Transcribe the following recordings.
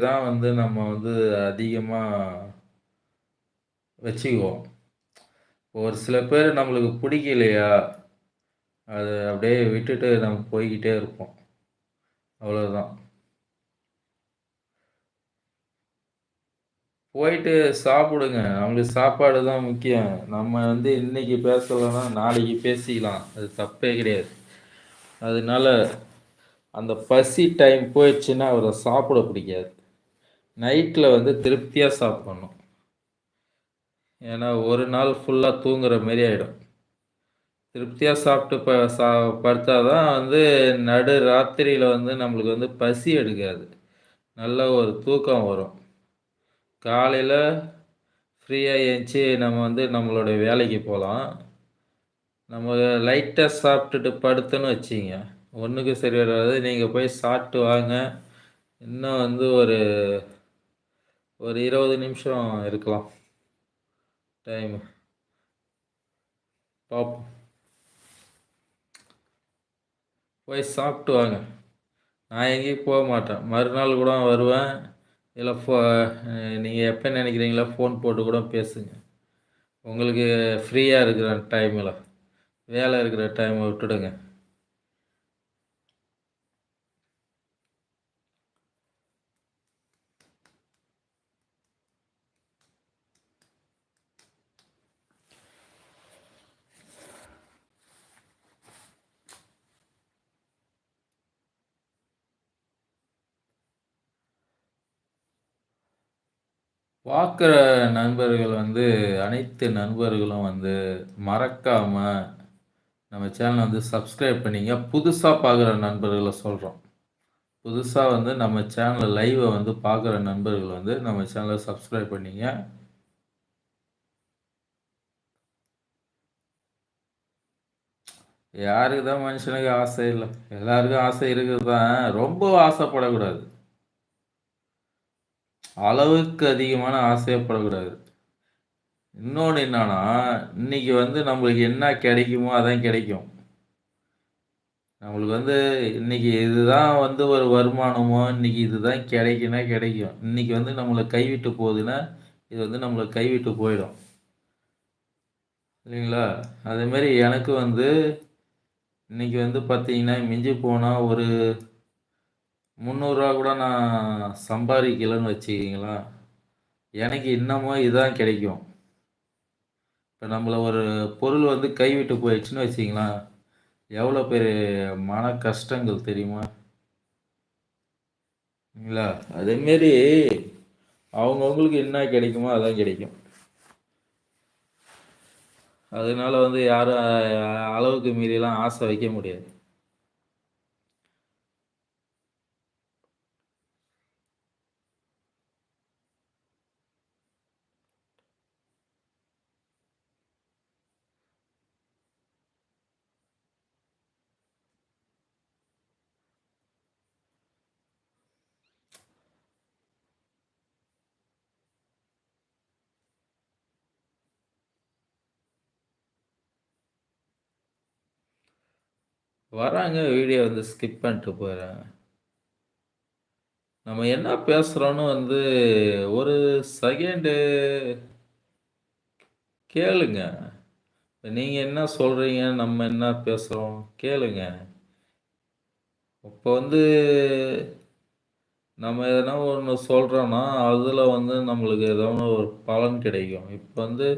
தான் வந்து நம்ம வந்து அதிகமாக வச்சுக்குவோம். ஒரு சில பேர் நம்மளுக்கு பிடிக்கலையா? அதை அப்படியே விட்டுட்டு நம்ம போய்கிட்டே இருப்போம். அவ்வளோதான் போயிட்டு சாப்பிடுங்க. நம்மளுக்கு சாப்பாடு தான் முக்கியம். நம்ம வந்து இன்னைக்கு பேசலைன்னா நாளைக்கு பேசிக்கலாம். அது தப்பே கிடையாது. அதனால அந்த பசி டைம் போயிடுச்சுன்னா அவரை சாப்பிட பிடிக்காது. நைட்டில் வந்து திருப்தியாக சாப்பிட்ணும். ஏன்னா ஒரு நாள் ஃபுல்லாக தூங்குற மாரி ஆகிடும் திருப்தியாக சாப்பிட்டு ப சா படுத்தா தான் வந்து நடு ராத்திரியில் வந்து நம்மளுக்கு வந்து பசி எடுக்காது. நல்ல ஒரு தூக்கம் வரும். காலையில் ஃப்ரீயாக ஏஞ்சி நம்ம வந்து நம்மளுடைய வேலைக்கு போகலாம் நம்ம லைட்டாக சாப்பிட்டுட்டு படுத்தோன்னு வச்சிங்க. ஒன்றுக்கு சரி வராது. நீங்கள் போய் சாப்பிட்டு வாங்க. இன்னும் வந்து ஒரு ஒரு இருபது நிமிஷம் இருக்கலாம். டைமு பாப் போய் சாப்பிட்டு வாங்க. நான் எங்கேயும் போக மாட்டேன். மறுநாள் கூட வருவேன். இல்லை ஃபோ நீங்கள் எப்போ நினைக்கிறீங்களோ ஃபோன் போட்டு கூட பேசுங்க. உங்களுக்கு ஃப்ரீயாக இருக்கிற டைமில் வேலை இருக்கிற டைமை விட்டுடுங்க. பார்க்குற நண்பர்கள் வந்து அனைத்து நண்பர்களும் வந்து மறக்காமல் நம்ம சேனலை வந்து சப்ஸ்கிரைப் பண்ணிங்க. புதுசாக பார்க்குற நண்பர்களை சொல்கிறோம் புதுசாக வந்து நம்ம சேனலில் லைவை வந்து பார்க்குற நண்பர்கள் வந்து நம்ம சேனலை சப்ஸ்கிரைப் பண்ணிங்க. யாருக்கு தான் மனுஷனுக்கு ஆசை இல்லை? எல்லாருக்கும் ஆசை இருக்குது தான் ரொம்ப ஆசைப்படக்கூடாது. அளவுக்கு அதிகமான ஆசைப்படக்கூடாது இன்னொன்று என்னன்னா இன்னைக்கு வந்து நம்மளுக்கு என்ன கிடைக்குமோ அதான் கிடைக்கும். நம்மளுக்கு வந்து இன்னைக்கு இதுதான் வந்து ஒரு வருமானமோ இன்னைக்கு இதுதான் கிடைக்குன்னா கிடைக்கும். இன்னைக்கு வந்து நம்மளை கைவிட்டு போகுதுன்னா இது வந்து நம்மளை கைவிட்டு போயிடும். இல்லைங்களா? அதேமாரி எனக்கு வந்து இன்னைக்கு வந்து பார்த்தீங்கன்னா மிஞ்சி போனால் ஒரு முந்நூறுரூவா கூட நான் சம்பாதிக்கலைன்னு வச்சுக்கிங்களா? எனக்கு இன்னமும் இதுதான் கிடைக்கும். இப்போ நம்மளை ஒரு பொருள் வந்து கைவிட்டு போயிடுச்சுன்னு வச்சிங்களேன் எவ்வளோ பெரிய மன கஷ்டங்கள் தெரியுமா? இல்லைங்களா அதேமாரி அவங்கவுங்களுக்கு என்ன கிடைக்குமோ அதான் கிடைக்கும். அதனால் வந்து யாரும் அளவுக்கு மீறிலாம் ஆசை வைக்க முடியாது. வராங்க வீடியோ வந்து ஸ்கிப் பண்ணிட்டு போயிடுறாங்க நம்ம என்ன பேசுகிறோன்னு வந்து ஒரு செகண்டு கேளுங்க. நீங்கள் என்ன சொல்கிறீங்க நம்ம என்ன பேசுகிறோம் கேளுங்க. இப்போ வந்து நம்ம எதனா ஒன்று சொல்கிறோன்னா அதில் வந்து நம்மளுக்கு ஏதோ ஒரு பலன் கிடைக்கும். இப்போ வந்து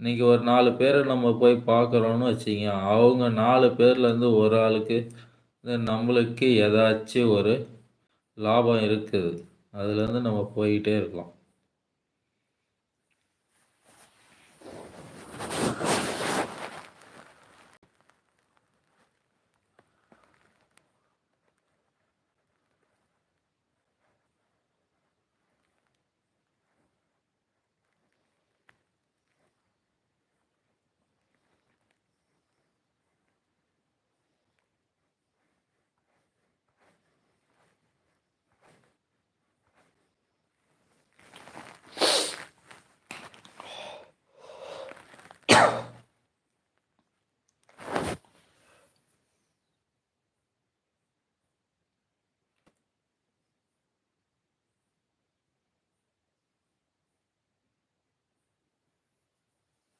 இன்றைக்கி ஒரு நாலு பேரை நம்ம போய் பார்க்குறோன்னு வச்சிங்க அவங்க நாலு பேர்லேருந்து ஒரு ஆளுக்கு நம்மளுக்கு ஏதாச்சும் ஒரு லாபம் இருக்குது. அதுலேருந்து நம்ம போய்கிட்டே இருக்கலாம்.